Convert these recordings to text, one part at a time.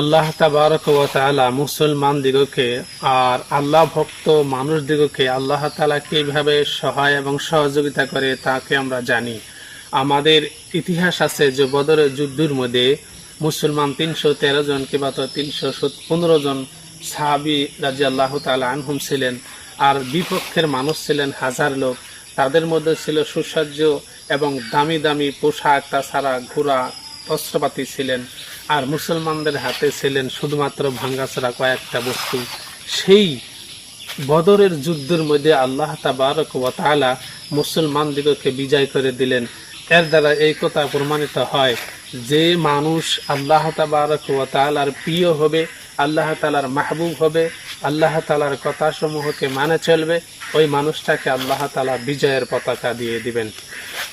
আল্লাহ তাবারক ওয়া মুসলমান দিগকে আর আল্লাহ ভক্ত মানুষ দিগকে আল্লাহ তাআলা কীভাবে সহায় এবং সহযোগিতা করে তাকে আমরা জানি। আমাদের ইতিহাস আছে যে বদরের যুদ্ধের মধ্যে মুসলমান তিনশো তেরো জন কিংবা তো তিনশো পনেরো জন সাহাবি রাজি আল্লাহ তালা আনহুম ছিলেন আর বিপক্ষের মানুষ ছিলেন হাজার লোক। তাদের মধ্যে ছিল সুসজ্জ এবং দামি দামি পোশাক, তাছাড়া ঘোড়া অস্ত্রপাতি ছিলেন। আর মুসলমানদের হাতে ছিলেন শুধুমাত্র ভাঙ্গাচোরা কয়েকটা বস্তু। সেই বদরের যুদ্ধের মধ্যে আল্লাহ তাবারক ওয়া তাআলা মুসলমানদিগকে বিজয় করে দিলেন। এর দ্বারা এই কথা প্রমাণিত হয় যে মানুষ আল্লাহ তাবারক ওয়া তাআলার প্রিয় হবে, আল্লাহ তাআলার মাহবুব হবে, আল্লাহ তাআলার কথাসমূহকে মানে চলবে, ওই মানুষটাকে আল্লাহ তাআলা বিজয়ের পতাকা দিয়ে দিবেন।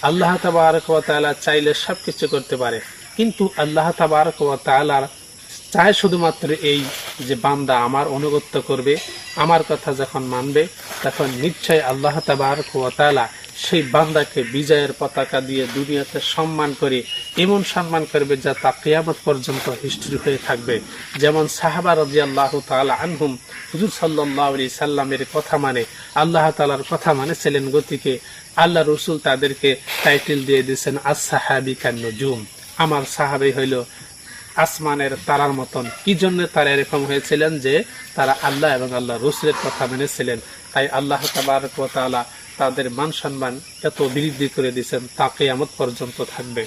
আল্লাহ তাবারক ওয়া তাআলা চাইলে সব কিছু করতে পারে। কিন্তু আল্লাহ তাবারক ওয়া তাআলার চায় শুধুমাত্র এই যে বান্দা আমার অনুগত্য করবে, আমার কথা যখন মানবে, তখন নিশ্চয় আল্লাহ তাবারক ওয়া তাআলা সেই বান্দাকে বিজয়ের পতাকা দিয়ে দুনিয়াতে সম্মান করে এমন সম্মান করবে যা তা কিয়ামত পর্যন্ত হিস্ট্রি হয়ে থাকবে। যেমন সাহাবা রাজি আল্লাহ তালা আনহুম, হুজুর সাল্লাহ সাল্লামের কথা মানে আল্লাহ তালার কথা মানেছিলেন গতিকে আল্লাহ রসুল তাদেরকে টাইটেল দিয়ে দিয়েছেন আস সাহাবি নজুম। আমার সাহাবি হইল আসমানের তারার মতন। কি জন্য তারা এরকম হয়েছিলেন যে তারা আল্লাহ এবং আল্লাহ রসুলের কথা মেনেছিলেন? তাই আল্লাহ তালা তাদের মান সম্মান এত বৃদ্ধি করে দিয়েছেন তা আমত পর্যন্ত থাকবে।